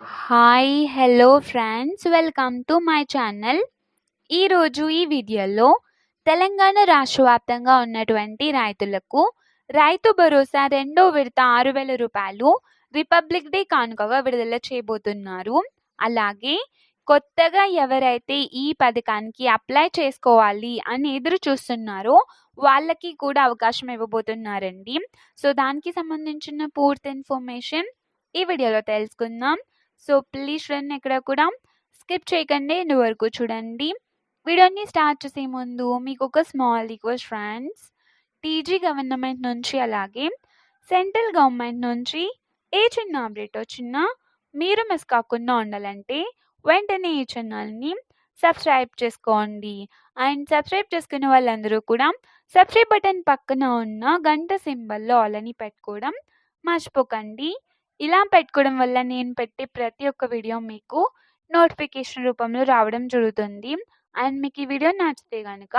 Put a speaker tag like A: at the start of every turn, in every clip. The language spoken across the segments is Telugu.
A: Hi hello friends welcome to my channel ఈరోజు ఈ వీడియోలో తెలంగాణ రాష్ట్ర వ్యాప్తంగా ఉన్నటువంటి రైతులకు రైతు భరోసా రెండో విడత ఆరు వేల రూపాయలు రిపబ్లిక్ డే కానుకగా విడుదల చేయబోతున్నారు. అలాగే కొత్తగా ఎవరైతే ఈ పథకానికి అప్లై చేసుకోవాలి అని ఎదురు చూస్తున్నారో వాళ్ళకి కూడా అవకాశం ఇవ్వబోతున్నారండి. సో దానికి సంబంధించిన పూర్తి ఇన్ఫర్మేషన్ ఈ వీడియోలో తెలుసుకుందాం. సో ప్లీజ్ ఫ్రెండ్ ఎక్కడ కూడా స్కిప్ చేయకండి ఎండ్ వరకు చూడండి. వీడియోని స్టార్ట్ చేసే ముందు మీకు ఒక small request friends TG government నుంచి అలాగే సెంట్రల్ గవర్నమెంట్ నుంచి ఏ చిన్న అప్డేట్ వచ్చినా మీరు మిస్ కాకుండా ఉండాలంటే వెంటనే ఈ ఛానల్ని సబ్స్క్రైబ్ చేసుకోండి. అండ్ సబ్స్క్రైబ్ చేసుకున్న వాళ్ళందరూ కూడా సబ్స్క్రైబ్ బటన్ పక్కన ఉన్న గంట సింబల్లో ఆల్ అని పెట్టుకోవడం మర్చిపోకండి. ఇలా పెట్టుకోవడం వల్ల నేను పెట్టే ప్రతి ఒక్క వీడియో మీకు నోటిఫికేషన్ రూపంలో రావడం జరుగుతుంది. అండ్ మీకు ఈ వీడియో నచ్చితే కనుక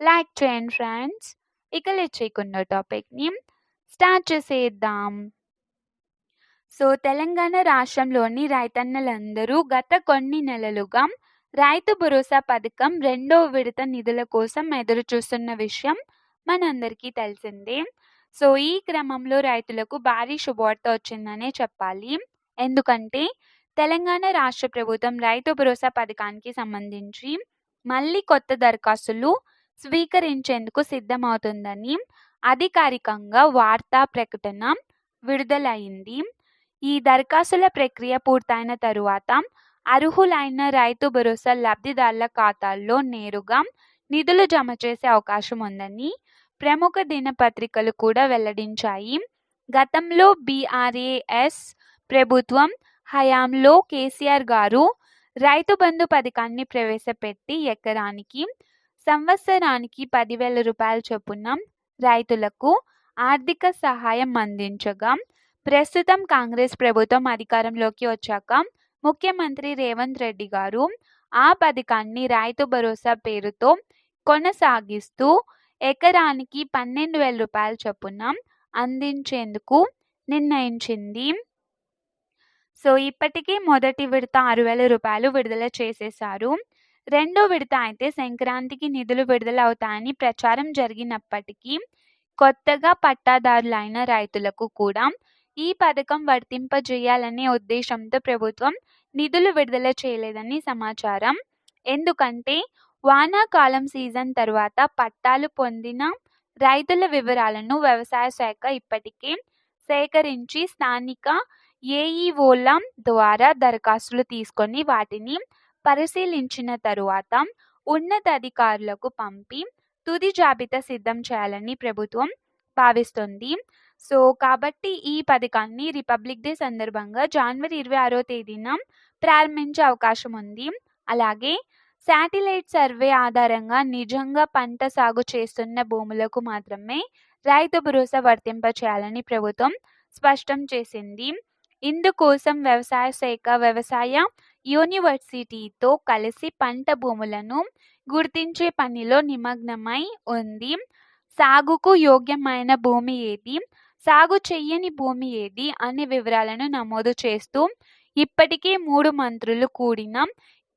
A: లైక్ చేయండి ఫ్రెండ్స్. ఇక లేట్ చేయకుండా టాపిక్ని స్టార్ట్ చేసేద్దాం. సో తెలంగాణ రాష్ట్రంలోని రైతన్నలందరూ గత కొన్ని నెలలుగా రైతు భరోసా పథకం రెండో విడత నిధుల కోసం ఎదురు చూస్తున్న విషయం మనందరికీ తెలిసిందే. సో ఈ క్రమంలో రైతులకు భారీ శుభవార్త వచ్చిందనే చెప్పాలి. ఎందుకంటే తెలంగాణ రాష్ట్ర ప్రభుత్వం రైతు భరోసా పథకానికి సంబంధించి మళ్ళీ కొత్త దరఖాస్తులు స్వీకరించేందుకు సిద్ధమవుతుందని అధికారికంగా వార్తా ప్రకటన విడుదలైంది. ఈ దరఖాస్తుల ప్రక్రియ పూర్తయిన తరువాత అర్హులైన రైతు భరోసా లబ్ధిదారుల ఖాతాల్లో నేరుగా నిధులు జమ చేసే అవకాశం ఉందని ప్రముఖ దినపత్రికలు కూడా వెల్లడించాయి. గతంలో బీఆర్ఏఎస్ ప్రభుత్వం హయాంలో కేసీఆర్ గారు రైతు బంధు పథకాన్ని ప్రవేశపెట్టి ఎకరానికి సంవత్సరానికి పదివేల రూపాయల చొప్పున రైతులకు ఆర్థిక సహాయం అందించగా ప్రస్తుతం కాంగ్రెస్ ప్రభుత్వం అధికారంలోకి వచ్చాక ముఖ్యమంత్రి రేవంత్ రెడ్డి గారు ఆ పథకాన్ని రైతు భరోసా పేరుతో కొనసాగిస్తూ ఎకరానికి పన్నెండు వేల రూపాయల చొప్పున అందించేందుకు నిర్ణయించింది. సో ఇప్పటికీ మొదటి విడత ఆరు వేల రూపాయలు విడుదల చేసేశారు. రెండో విడత అయితే సంక్రాంతికి నిధులు విడుదల అవుతాయని ప్రచారం జరిగినప్పటికీ కొత్తగా పట్టాదారులైన రైతులకు కూడా ఈ పథకం వర్తింపజేయాలనే ఉద్దేశంతో ప్రభుత్వం నిధులు విడుదల చేయలేదని సమాచారం. ఎందుకంటే వానాకాలం సీజన్ తర్వాత పట్టాలు పొందిన రైతుల వివరాలను వ్యవసాయ శాఖ ఇప్పటికే సేకరించి స్థానిక ఏఈఓల ద్వారా దరఖాస్తులు తీసుకొని వాటిని పరిశీలించిన తరువాత ఉన్నతాధికారులకు పంపి తుది జాబితా సిద్ధం చేయాలని ప్రభుత్వం భావిస్తుంది. సో కాబట్టి ఈ పథకాన్ని రిపబ్లిక్ డే సందర్భంగా జనవరి ఇరవై ఆరో తేదీన ప్రారంభించే అవకాశం ఉంది. అలాగే శాటిలైట్ సర్వే ఆధారంగా నిజంగా పంట సాగు చేస్తున్న భూములకు మాత్రమే రైతు భరోసా వర్తింప చేయాలని ప్రభుత్వం స్పష్టం చేసింది. ఇందుకోసం వ్యవసాయ శాఖ వ్యవసాయ యూనివర్సిటీతో కలిసి పంట భూములను గుర్తించే పనిలో నిమగ్నమై ఉంది. సాగుకు యోగ్యమైన భూమి ఏది? సాగు చెయ్యని భూమి ఏది? అనే వివరాలను నమోదు చేస్తూ ఇప్పటికే మూడు మంత్రులు కూడిన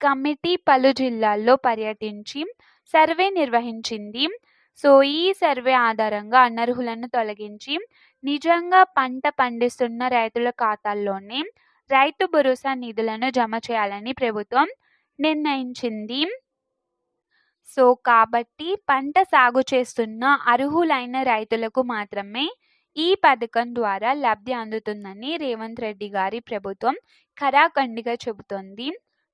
A: కమిటీ పలు జిల్లాల్లో పర్యటించి సర్వే నిర్వహించింది. సో ఈ సర్వే ఆధారంగా అనర్హులను తొలగించి నిజంగా పంట పండిస్తున్న రైతుల ఖాతాల్లోనే రైతు భరోసా నిధులను జమ చేయాలని ప్రభుత్వం నిర్ణయించింది. సో కాబట్టి పంట సాగు చేస్తున్న అర్హులైన రైతులకు మాత్రమే ఈ పథకం ద్వారా లబ్ధి అందుతుందని రేవంత్ రెడ్డి గారి ప్రభుత్వం ఖరాఖండిగా చెబుతోంది.